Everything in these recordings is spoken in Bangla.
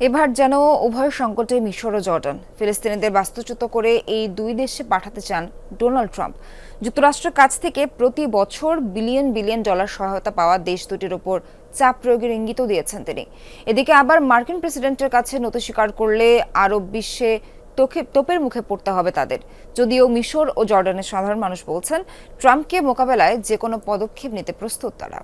এবার যেন উভয় সংকটে মিশর ও জর্ডান। ফিলিস্তিনিদের বাস্তুচ্যুত করে এই দুই দেশে পাঠাতে চান ডোনাল্ড ট্রাম্প। যুক্তরাষ্ট্রের কাছ থেকে প্রতি বছর বিলিয়ন বিলিয়ন ডলার সহায়তা পাওয়া দেশ দুটির ওপর চাপ প্রয়োগের ইঙ্গিতও দিয়েছেন তিনি। এদিকে আবার মার্কিন প্রেসিডেন্টের কাছে নতি স্বীকার করলে আরব বিশ্বে তোপের মুখে পড়তে হবে তাদের। যদিও মিশর ও জর্ডানের সাধারণ মানুষ বলছেন, ট্রাম্পকে মোকাবেলায় যে কোনো পদক্ষেপ নিতে প্রস্তুত তারা।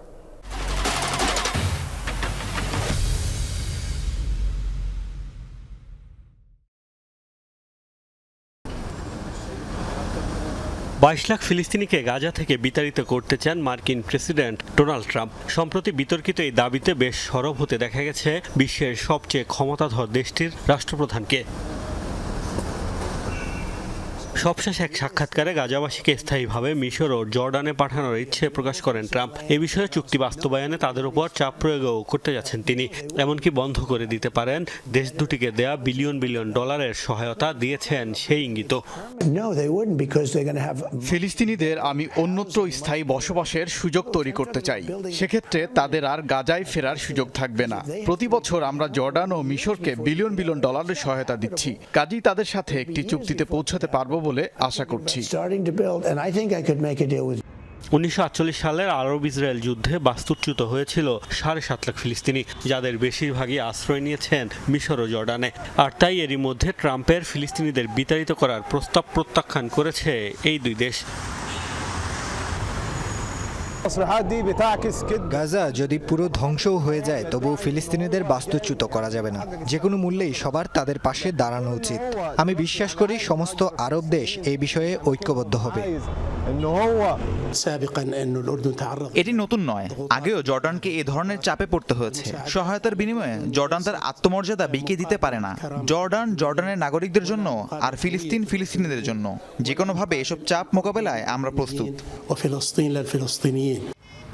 বাইশ লাখ ফিলিস্তিনিকে গাজা থেকে বিতাড়িত করতে চান মার্কিন প্রেসিডেন্ট ডোনাল্ড ট্রাম্প। সম্প্রতি বিতর্কিত এই দাবিতে বেশ সরব হতে দেখা গেছে বিশ্বের সবচেয়ে ক্ষমতাধর দেশটির রাষ্ট্রপ্রধানকে। সবশেষ এক সাক্ষাৎকারে গাজাবাসীকে স্থায়ীভাবে মিশর ও জর্ডানে পাঠানোর ইচ্ছে প্রকাশ করেন ট্রাম্প। এ বিষয়ে চুক্তি বাস্তবায়নে তাদের উপর চাপ প্রয়োগও করতে যাচ্ছেন তিনি। এমনকি বন্ধ করে দিতে পারেন দেশ দুটিকে দেয়া বিলিয়ন বিলিয়ন ডলারের সহায়তা দিয়েছেন সেই ইঙ্গিত. ফিলিস্তিনিদের আমি অন্যত্র স্থায়ী বসবাসের সুযোগ তৈরি করতে চাই। সেক্ষেত্রে তাদের আর গাজায় ফেরার সুযোগ থাকবে না। প্রতি বছর আমরা জর্ডান ও মিশরকে বিলিয়ন বিলিয়ন ডলারের সহায়তা দিচ্ছি। কাজেই তাদের সাথে একটি চুক্তিতে পৌঁছাতে পারব বলে আশা করছি। উনিশশো সালের আরব ইসরায়েল যুদ্ধে বাস্তুচ্যুত হয়েছিল সাড়ে সাত লাখ ফিলিস্তিনি যাদের বেশিরভাগই আশ্রয় নিয়েছেন মিশর ও জর্ডানে। আর তাই এরই মধ্যে ট্রাম্পের ফিলিস্তিনিদের বিতাড়িত করার প্রস্তাব প্রত্যাখ্যান করেছে এই দুই দেশ। গাজা যদি পুরো ধ্বংসও হয়ে যায়, তবুও ফিলিস্তিনিদের বাস্তুচ্যুত করা যাবে না। যে কোনো মূল্যেই সবার তাদের পাশে দাঁড়ানো উচিত। আমি বিশ্বাস করি সমস্ত আরব দেশ এই বিষয়ে ঐক্যবদ্ধ হবে। এটি নতুন নয়। আগেও জর্ডানকে এ ধরনের চাপে পড়তে হয়েছে। সহায়তার বিনিময়ে জর্ডান তার আত্মমর্যাদা বিকে দিতে পারে না। জর্ডান জর্ডানের নাগরিকদের জন্য আর ফিলিস্তিন ফিলিস্তিনিদের জন্য। যে কোনোভাবে এসব চাপ মোকাবেলায় আমরা প্রস্তুত।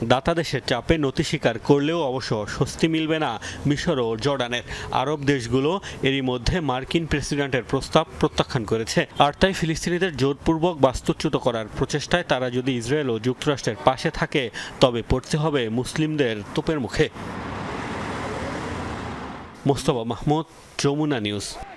দাতাদেশের চাপে নথি স্বীকার করলেও অবশ্য স্বস্তি মিলবে না মিশর ও জর্ডানের। আরব দেশগুলো এরই মধ্যে মার্কিন প্রেসিডেন্টের প্রস্তাব প্রত্যাখ্যান করেছে। আর তাই ফিলিস্তিনিদের জোরপূর্বক বাস্তুচ্যুত করার প্রচেষ্টায় তারা যদি ইসরায়েল ও যুক্তরাষ্ট্রের পাশে থাকে, তবে পড়তে হবে মুসলিমদের তোপের মুখে। মোস্তফা মাহমুদ, যমুনা নিউজ।